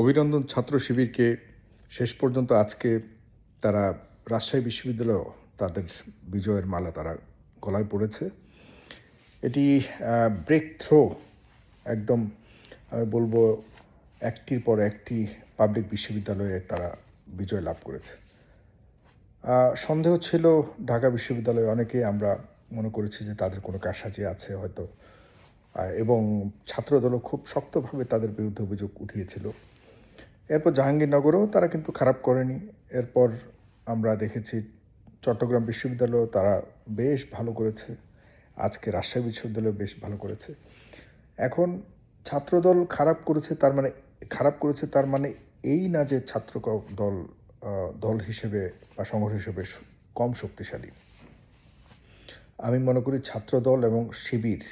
অভিনন্দন ছাত্র শিবিরকে। শেষ পর্যন্ত আজকে তারা রাজশাহী বিশ্ববিদ্যালয়েও তাদের বিজয়ের মালা তারা গলায় পড়েছে। এটি ব্রেক থ্রো একদম আমি বলব, একটির পর একটি পাবলিক বিশ্ববিদ্যালয়ে তারা বিজয় লাভ করেছে। সন্দেহ ছিল ঢাকা বিশ্ববিদ্যালয়ে অনেকে, আমরা মনে করেছি যে তাদের কোনো কারসাজি আছে হয়তো। এবং ছাত্রদলও খুব শক্তভাবে তাদের বিরুদ্ধে অভিযোগ উঠিয়েছিল। এরপর জাহাঙ্গীরনগরেও তারা কিন্তু খারাপ করেনি। এরপর আমরা দেখেছি চট্টগ্রাম বিশ্ববিদ্যালয়েও তারা বেশ ভালো করেছে। আজকে রাজশাহী বিশ্ববিদ্যালয় বেশ ভালো করেছে। এখন ছাত্রদল খারাপ করেছে তার মানে খারাপ করেছে তার মানে এই না যে ছাত্র দল দল হিসেবে বা সংগঠন হিসেবে কম শক্তিশালী। আমি মনে করি ছাত্রদল এবং শিবির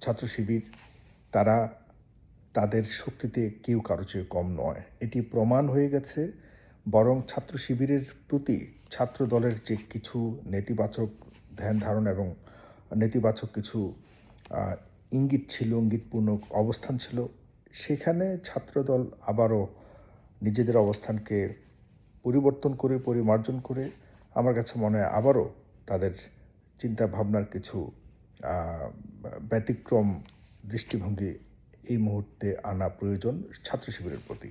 ছাত্র শিবির তারা তাদের শক্তিতে কেউ কারও চেয়ে কম নয়। এটি প্রমাণ হয়ে গেছে, বরং ছাত্র শিবিরের প্রতি ছাত্র দলের যে কিছু নেতিবাচক ধ্যান ধারণা এবং নেতিবাচক কিছু ইঙ্গিত ছিল, ইঙ্গিতপূর্ণ অবস্থান ছিল, সেখানে ছাত্রদল আবারও নিজেদের অবস্থানকে পরিবর্তন করে, পরিমার্জন করে, আমার কাছে মনে হয় আবারও তাদের চিন্তা ভাবনার কিছু ব্যতিক্রম দৃষ্টিভঙ্গি এই মুহূর্তে আনা প্রয়োজন ছাত্র শিবিরের প্রতি।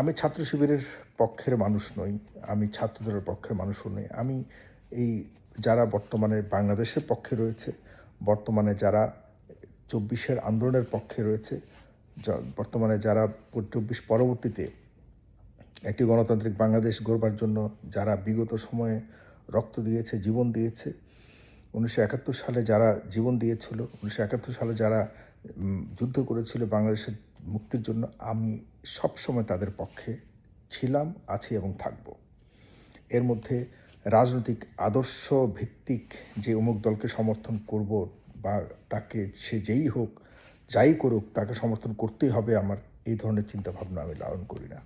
আমি ছাত্র শিবিরের পক্ষের মানুষ নই, আমি ছাত্রদের পক্ষের মানুষও নই। আমি এই যারা বর্তমানে বাংলাদেশের পক্ষে রয়েছে, বর্তমানে যারা চব্বিশের আন্দোলনের পক্ষে রয়েছে বর্তমানে যারা চব্বিশ পরবর্তীতে একটি গণতান্ত্রিক বাংলাদেশ গড়বার জন্য যারা বিগত সময়ে রক্ত দিয়েছে, জীবন দিয়েছে, উনিশশো একাত্তর সালে যারা জীবন দিয়েছিল, উনিশশো একাত্তর সালে যারা যুদ্ধ করেছিল বাংলাদেশের মুক্তির জন্য, আমি সবসময় তাদের পক্ষে ছিলাম, আছি এবং থাকব। এর মধ্যে রাজনৈতিক আদর্শ ভিত্তিক যে অমুক দলকে সমর্থন করব বা তাকে সে যেই হোক, যাই করুক, তাকে সমর্থন করতেই হবে আমার এই ধরনের চিন্তাভাবনা আমি লালন করি না।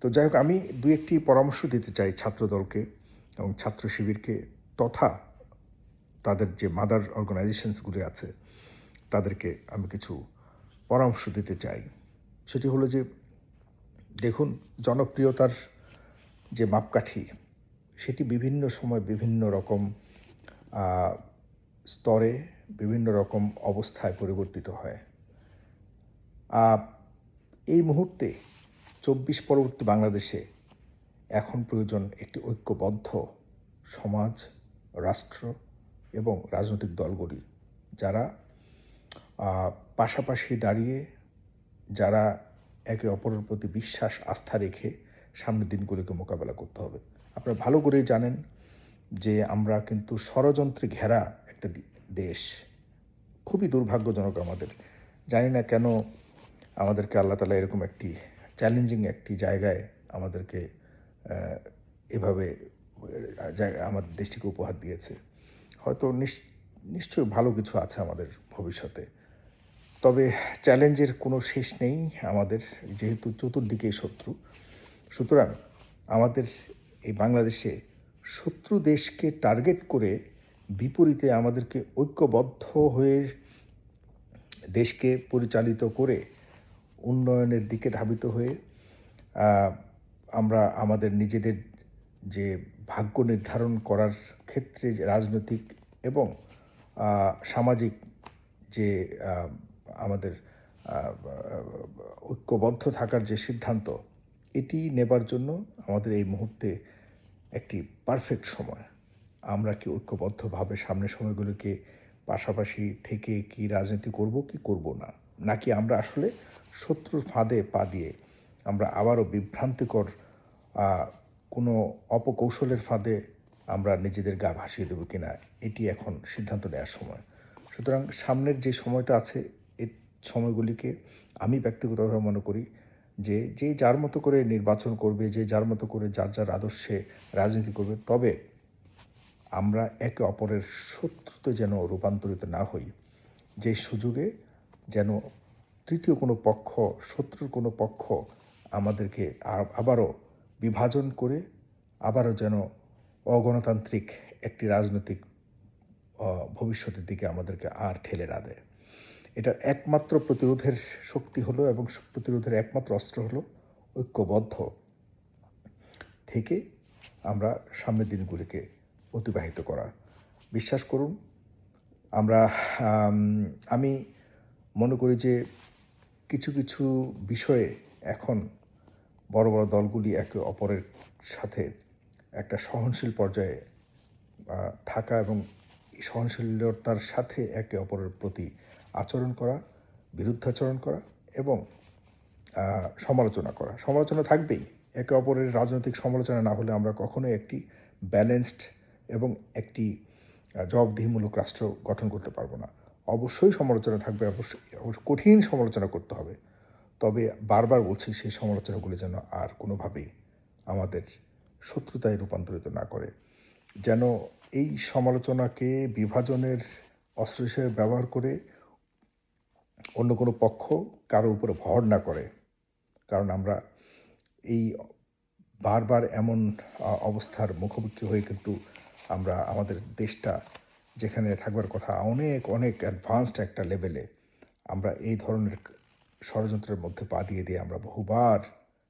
তো যাই হোক, আমি দু একটি পরামর্শ দিতে চাই ছাত্রদলকে এবং ছাত্র শিবিরকে তথা তাদের যে মাদার অর্গানাইজেশনসগুলি আছে তাদেরকে আমি কিছু পরামর্শ দিতে চাই। সেটি হলো যে, দেখুন, জনপ্রিয়তার যে মাপকাঠি, সেটি বিভিন্ন সময় বিভিন্ন রকম স্তরে বিভিন্ন রকম অবস্থায় পরিবর্তিত হয়। এই মুহূর্তে চব্বিশ পরবর্তী বাংলাদেশে এখন প্রয়োজন একটি ঐক্যবদ্ধ সমাজ, রাষ্ট্র এবং রাজনৈতিক দলগুলি, যারা পাশাপাশি দাঁড়িয়ে যারা একে অপরের প্রতি বিশ্বাস, আস্থা রেখে সামনের দিনগুলিকে মোকাবেলা করতে হবে। আপনারা ভালো করেই জানেন যে আমরা কিন্তু ষড়যন্ত্রে ঘেরা একটা দেশ। খুবই দুর্ভাগ্যজনক আমাদের। জানি না কেন আমাদেরকে আল্লাহ তালা এরকম একটি চ্যালেঞ্জিং একটি জায়গায় আমাদেরকে এভাবে আমাদের দেশটিকে উপহার দিয়েছে। হয়তো নিশ- নিশ্চয়ই ভালো কিছু আছে আমাদের ভবিষ্যতে। তবে চ্যালেঞ্জের কোনো শেষ নেই আমাদের, যেহেতু চতুর্দিকেই শত্রু। সুতরাং আমাদের এই বাংলাদেশে শত্রু দেশকে টার্গেট করে বিপরীতে আমাদেরকে ঐক্যবদ্ধ হয়ে দেশকে পরিচালিত করে উন্নয়নের দিকে ধাবিত হয়ে আমরা আমাদের নিজেদের যে ভাগ্য নির্ধারণ করার ক্ষেত্রে রাজনৈতিক এবং সামাজিক যে আমাদের ঐক্যবদ্ধ থাকার যে সিদ্ধান্ত, এটি নেবার জন্য আমাদের এই মুহূর্তে একটি পারফেক্ট সময়। আমরা কি ঐক্যবদ্ধভাবে সামনের সময়গুলোকে পাশাপাশি থেকে কি রাজনীতি করব, কি করব না, নাকি আমরা আসলে শত্রুর ফাঁদে পা দিয়ে আমরা আবারও বিভ্রান্তিকর কোনো অপকৌশলের ফাঁদে আমরা নিজেদের গা ভাসিয়ে দেবো কিনা, এটি এখন সিদ্ধান্ত নেওয়ার সময়। সুতরাং সামনের যে সময়টা আছে সময়গুলিকে আমি ব্যক্তিগতভাবে মনে করি যে যে যার মতো করে নির্বাচন করবে, যে যার মতো করে যার যার আদর্শে রাজনীতি করবে, তবে আমরা একে অপরের শত্রুতে যেন রূপান্তরিত না হই। যে সুযোগে যেন তৃতীয় কোনো পক্ষ, শত্রুর কোনো পক্ষ আমাদেরকে আবারও বিভাজন করে, আবারও যেন অগণতান্ত্রিক একটি রাজনৈতিক ভবিষ্যতের দিকে আমাদেরকে আর ঠেলে না দেয়। এটার একমাত্র প্রতিরোধের শক্তি হলো এবং প্রতিরোধের একমাত্র অস্ত্র হলো ঐক্যবদ্ধ থেকে আমরা সামনের দিনগুলিকে অতিবাহিত করা। বিশ্বাস করুন, আমরা, আমি মনে করি যে কিছু কিছু বিষয়ে এখন বড় বড় দলগুলি একে অপরের সাথে একটা সহনশীল পর্যায়ে থাকা এবং সহনশীলতার সাথে একে অপরের প্রতি আচরণ করা, বিরুদ্ধাচরণ করা এবং সমালোচনা করা। সমালোচনা থাকবেই। একে অপরের রাজনৈতিক সমালোচনা না হলে আমরা কখনোই একটি ব্যালেন্সড এবং একটি জবাবদিহিমূলক রাষ্ট্র গঠন করতে পারব না। অবশ্যই সমালোচনা থাকবে অবশ্যই অবশ্য- কঠিন সমালোচনা করতে হবে। তবে বারবার বলছি, সেই সমালোচনাগুলি যেন আর কোনোভাবেই আমাদের শত্রুতায় রূপান্তরিত না করে। যেন এই সমালোচনাকে বিভাজনের অস্ত্র হিসেবে ব্যবহার করে অন্য কোনো পক্ষ কারও উপরে ভর না করে। কারণ আমরা এই বারবার এমন অবস্থার মুখোমুখি হয়ে কিন্তু আমরা আমাদের দেশটা যেখানে থাকবার কথা অনেক অনেক অ্যাডভান্সড একটা লেভেলে আমরা এই ধরনের ষড়যন্ত্রের মধ্যে পা দিয়ে দিয়ে আমরা বহুবার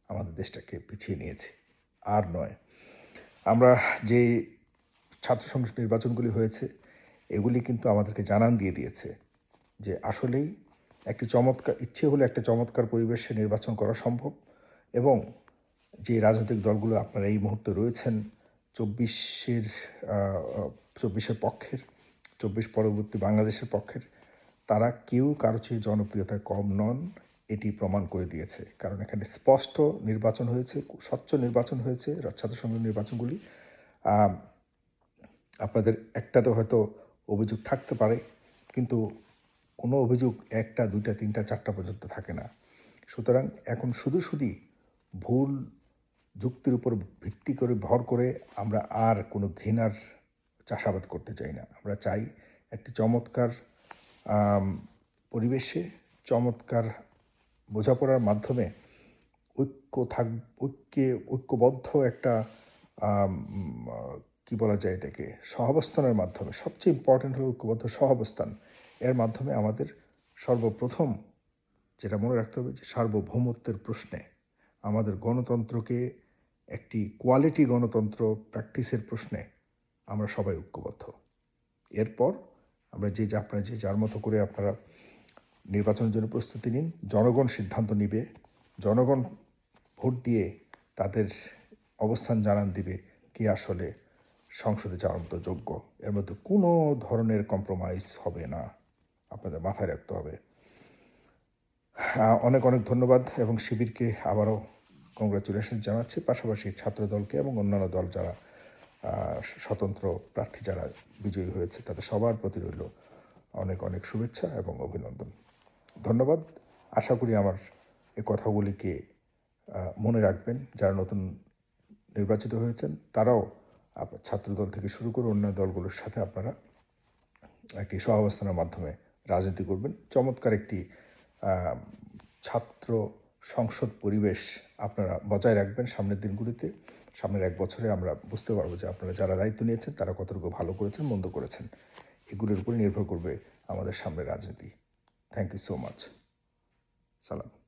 আমাদের দেশটাকে পিছিয়ে নিয়েছি। আর নয়, আমরা যে ছাত্র সংসদ নির্বাচনগুলি হয়েছে, এগুলি কিন্তু আমাদেরকে জানান দিয়ে দিয়েছে যে আসলেই একটি চমৎকার, ইচ্ছে হলে একটা চমৎকার পরিবেশে নির্বাচন করা সম্ভব এবং যে রাজনৈতিক দলগুলো আপনারা এই মুহূর্তে রয়েছেন, চব্বিশের চব্বিশের পক্ষের, চব্বিশ পরবর্তী বাংলাদেশের পক্ষের, তারা কেউ কারও চেয়ে জনপ্রিয়তায় কম নন, এটি প্রমাণ করে দিয়েছে। কারণ এখানে স্পষ্ট নির্বাচন হয়েছে, স্বচ্ছ নির্বাচন হয়েছে ছাত্র নির্বাচনগুলি। আপনাদের একটাতে হয়তো অভিযোগ থাকতে পারে, কিন্তু কোনো অভিযোগ একটা, দুইটা, তিনটা, চারটা পর্যন্ত থাকে না। সুতরাং এখন শুধু শুধু ভুল যুক্তির উপর ভিত্তি করে, ভর করে আমরা আর কোনো ঘৃণার চাষাবাদ করতে চাই না। আমরা চাই একটি চমৎকার পরিবেশে চমৎকার বোঝাপড়ার মাধ্যমে ঐক্য থাক, ঐক্যে, ঐক্যবদ্ধ একটা কি বলা যায় এটাকে, সহাবস্থানের মাধ্যমে, সবচেয়ে ইম্পর্টেন্ট হলো ঐক্যবদ্ধ সহাবস্থান। এর মাধ্যমে আমাদের সর্বপ্রথম যেটা মনে রাখতে হবে যে সার্বভৌমত্বের প্রশ্নে আমাদের গণতন্ত্রকে একটি কোয়ালিটি গণতন্ত্র প্র্যাকটিসের প্রশ্নে আমরা সবাই ঐক্যবদ্ধ। এরপর আমরা যে আপনারা যে যার মতো করে আপনারা নির্বাচনের জন্য প্রস্তুতি নিন, জনগণ সিদ্ধান্ত নিবে, জনগণ ভোট দিয়ে তাদের অবস্থান জানান দিবে কে আসলে সংসদে যাওয়ার মতো যোগ্য। এর মধ্যে কোনো ধরনের কম্প্রোমাইজ হবে না। আপনাদের মাথায় রাখতে হবে। অনেক অনেক ধন্যবাদ এবং শিবিরকে আবারও কংগ্রাচুলেশন জানাচ্ছি। পাশাপাশি ছাত্র দলকে এবং অন্যান্য দল যারা স্বতন্ত্র প্রার্থী যারা বিজয়ী হয়েছে, তাদের সবার প্রতি রইল অনেক অনেক শুভেচ্ছা এবং অভিনন্দন। ধন্যবাদ। আশা করি আমার এই কথাগুলিকে মনে রাখবেন। যারা নতুন নির্বাচিত হয়েছেন, তারাও ছাত্রদল থেকে শুরু করে অন্য দলগুলোর সাথে আপনারা একটি সহাবস্থানের মাধ্যমে রাজনীতি করবেন। চমৎকার একটি ছাত্র সংসদ পরিবেশ আপনারা বজায় রাখবেন সামনের দিনগুলিতে। সামনের এক বছরে আমরা বুঝতে পারব যে আপনারা যারা দায়িত্ব নিয়েছেন, তারা কতটুকু ভালো করেছেন, মন্দ করেছেন। এগুলোর উপরে নির্ভর করবে আমাদের সামনের রাজনীতি। থ্যাংক ইউ সো মাচ সালাম।